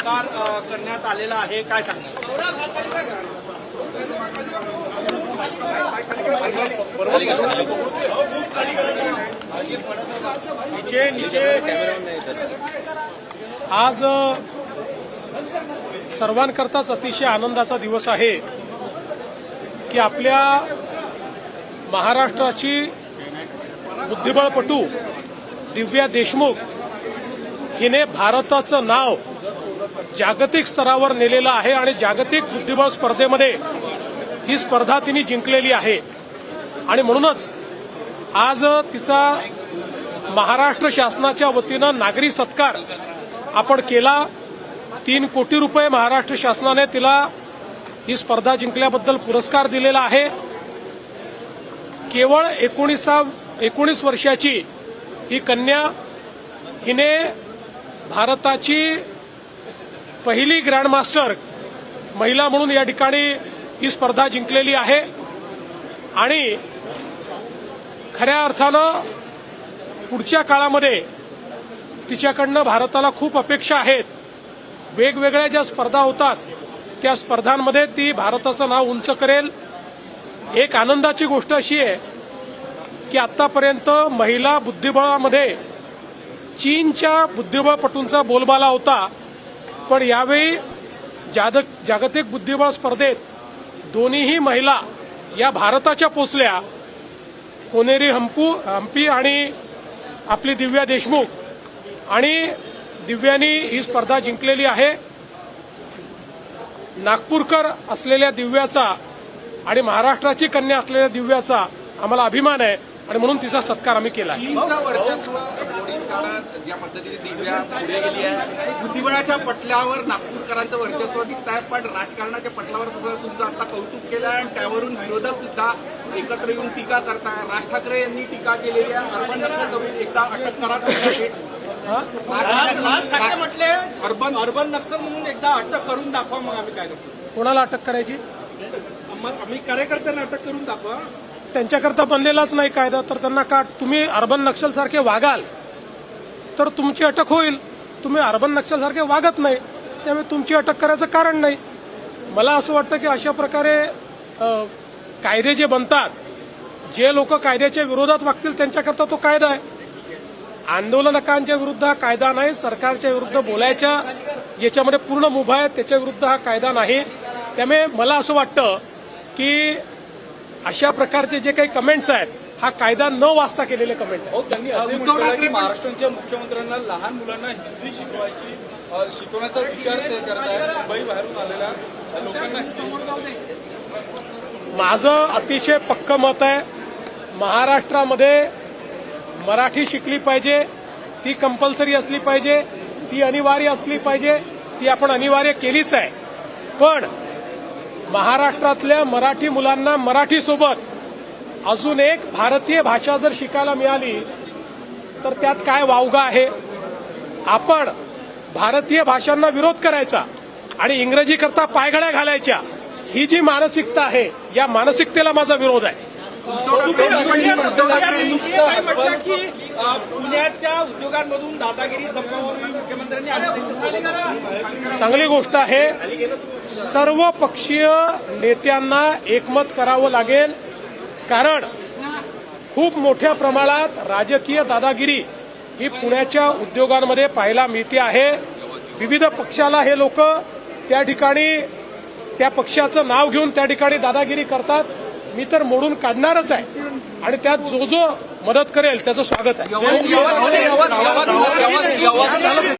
सत्कार करण्यात आलेला आहे. काय सांगणार? आज सर्वांकरताच अतिशय आनंदाचा दिवस आहे की आपल्या महाराष्ट्राची बुद्धिबळपटू दिव्या देशमुख हिने भारताचं नाव जागतिक स्तरावर नेलेलं आहे आणि जागतिक बुद्धिबळ स्पर्धेमध्ये ही स्पर्धा तिने जिंकलेली आहे. आणि म्हणूनच आज तिचा महाराष्ट्र शासनाच्या वतीनं नागरी सत्कार आपण केला. तीन कोटी रुपये महाराष्ट्र शासनाने तिला ही स्पर्धा जिंकल्याबद्दल पुरस्कार दिलेला आहे. केवळ एकोणीसा एकोणीस वर्षाची ही कन्या हिने भारताची पहिली ग्रँडमास्टर महिला म्हणून या ठिकाणी ही स्पर्धा जिंकलेली आहे. आणि खऱ्या अर्थानं पुढच्या काळामध्ये तिच्याकडनं भारताला खूप अपेक्षा आहेत. वेगवेगळ्या ज्या स्पर्धा होतात त्या स्पर्धांमध्ये ती भारताचं नाव उंच करेल. एक आनंदाची गोष्ट अशी आहे की आतापर्यंत महिला बुद्धिबळामध्ये चीनच्या बुद्धिबळपटूंचा बोलबाला होता. पण यावेळी जाद जागतिक बुद्धिबळ स्पर्धेत दोन्हीही महिला या भारताच्या पोचल्या कोनेरी हंपू हंपी आणि आपली दिव्या देशमुख. आणि दिव्यानी ही स्पर्धा जिंकलेली आहे. नागपूरकर असलेल्या दिव्याचा आणि महाराष्ट्राची कन्या असलेल्या दिव्याचा आम्हाला अभिमान आहे. आणि म्हणून तिचा सत्कार आम्ही केला आहे. चीनचं वर्चस्व पुढील काळात ज्या पद्धतीने दिव्या पुढे गेली आहे बुद्धिबळाच्या पटलावर नागपूरकरांचं वर्चस्व दिसत आहे पण राजकारणाच्या पटलावर सुद्धा तुमचं आता कौतुक केलं आहे आणि त्यावरून विरोधक सुद्धा एकत्र येऊन टीका करताय. राज ठाकरे यांनी टीका केलेली आहे. अर्बन नक्षल करून एकदा अटक करा. म्हटले अर्बन अर्बन नक्सल म्हणून एकदा अटक करून दाखवा मग आम्ही काय करतो. कोणाला अटक करायची? मग आम्ही कार्यकर्त्यांना अटक करून दाखवा. त्यांच्याकरता बनलेलाच नाही कायदा तर त्यांना का तुम्ही अर्बन नक्षलसारखे वागाल? तर तुमची अटक होईल. तुम्ही अर्बन नक्षलसारखे वागत नाही. त्यामुळे तुमची अटक करायचं कारण नाही. मला असं वाटतं की अशा प्रकारे कायदे जे बनतात जे लोक कायद्याच्या विरोधात वागतील त्यांच्याकरता तो कायदा आहे. आंदोलनकांच्या विरुद्ध हा कायदा नाही सरकारच्या विरुद्ध बोलायच्या याच्यामध्ये पूर्ण मुभा आहे त्याच्या विरुद्ध हा कायदा नाही. त्यामुळे मला असं वाटतं की अशा प्रकारचे जे काही कमेंट्स आहेत हा कायदा न वाचता केलेले कमेंट हो पण- महाराष्ट्राच्या मुख्यमंत्र्यांना लहान मुलांना हिंदी शिकवायची शिकवण्याचा विचार ते मुंबई बाहेरून आलेल्या लोकांना. माझं अतिशय पक्क मत आहे महाराष्ट्रामध्ये मराठी शिकली पाहिजे ती कंपल्सरी असली पाहिजे ती अनिवार्य असली पाहिजे ती आपण अनिवार्य केलीच आहे. पण महाराष्ट्रातल्या मराठी मुलांना मराठी सोबत अजून एक भारतीय भाषा जर शिकायला मिळाली तर त्यात काय वावगा आहे? आपण भारतीय भाषांना विरोध करायचा आणि इंग्रजी करता पायघड्या घालायच्या ही जी मानसिकता आहे या मानसिकतेला माझा विरोध आहे. म्हटलं की पुण्याच्या उद्योगांमधून दादागिरी संपवावी मुख्यमंत्र्यांनी चांगली गोष्ट आहे. सर्व पक्षीय नेत्यांना एकमत करावं लागेल. कारण खूप मोठ्या प्रमाणात राजकीय दादागिरी ही पुण्याच्या उद्योगांमध्ये पाहायला मिळते आहे. विविध पक्षाला हे लोक त्या ठिकाणी त्या पक्षाचं नाव घेऊन त्या ठिकाणी दादागिरी करतात. मी तर मोडून काढणारच आहे. आणि त्यात जो जो मदत करेल त्याचं स्वागत आहे.